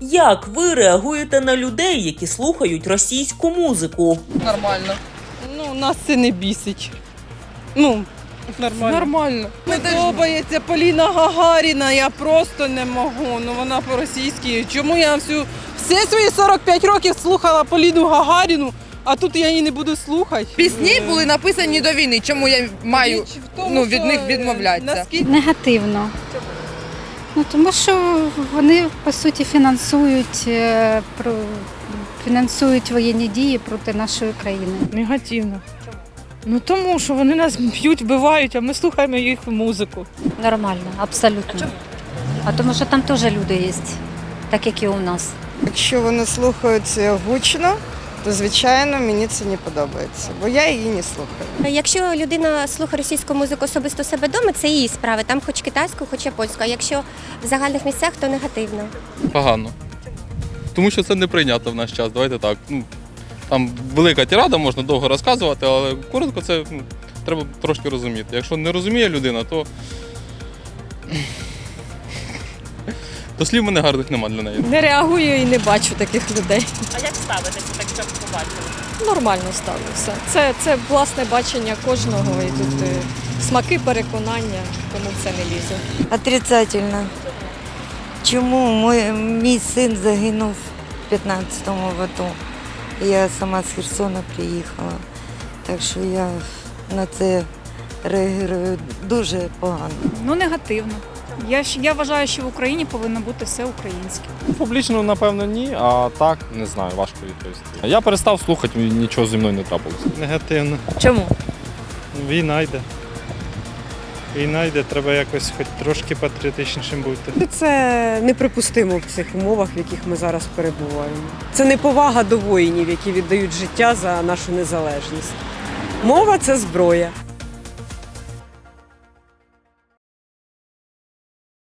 Як ви реагуєте на людей, які слухають російську музику? Нормально. Ну, нас це не бісить. Ну, Нормально. нормально. Ми подобається Поліна Гагаріна, я просто не можу. Ну вона по-російськи. Чому я всю всі свої 45 років слухала Поліну Гагаріну, а тут я її не буду слухати. Пісні Е, були написані до війни. Чому я маю річ в тому, ну, від що, них е, відмовлятися? Наскільки Негативно. Ну, тому що вони по суті фінансують, е, про- фінансують воєнні дії проти нашої країни. Негативно. Ну тому що вони нас б'ють, вбивають, а ми слухаємо їх музику. Нормально, абсолютно. А тому що там теж люди є, так як і у нас. Якщо вони слухають гучно, то звичайно мені це не подобається, бо я її не слухаю. Якщо людина слухає російську музику особисто себе вдома, це її справа. Там хоч китайську, хоч японську. А якщо в загальних місцях, то негативно. Погано. Тому що це не прийнято в наш час. Давайте так. Ну, там велика тирада, можна довго розказувати, але коротко це ну, треба трошки розуміти. Якщо не розуміє людина, то. То слів мене гарних нема для неї. Не реагую і не бачу таких людей. А як ставитеся, так щоб побачили? Нормально ставлюся. Це, це власне бачення кожного і тут е, смаки, переконання, тому в це не лізу. Отрицательно. Чому мій, мій син загинув в 15-му году? Я сама з Херсона приїхала. Так що я на це реагую дуже погано. Ну, негативно. Я, я вважаю, що в Україні повинно бути все українське. Публічно, напевно, ні, а так не знаю, важко відповісти. Я перестав слухати, нічого зі мною не трапилося. Негативно. Чому? Війна йде. Війна йде, треба якось хоч трошки патріотичнішим бути. це неприпустимо в цих умовах, в яких ми зараз перебуваємо. Це неповага до воїнів, які віддають життя за нашу незалежність. Мова це зброя.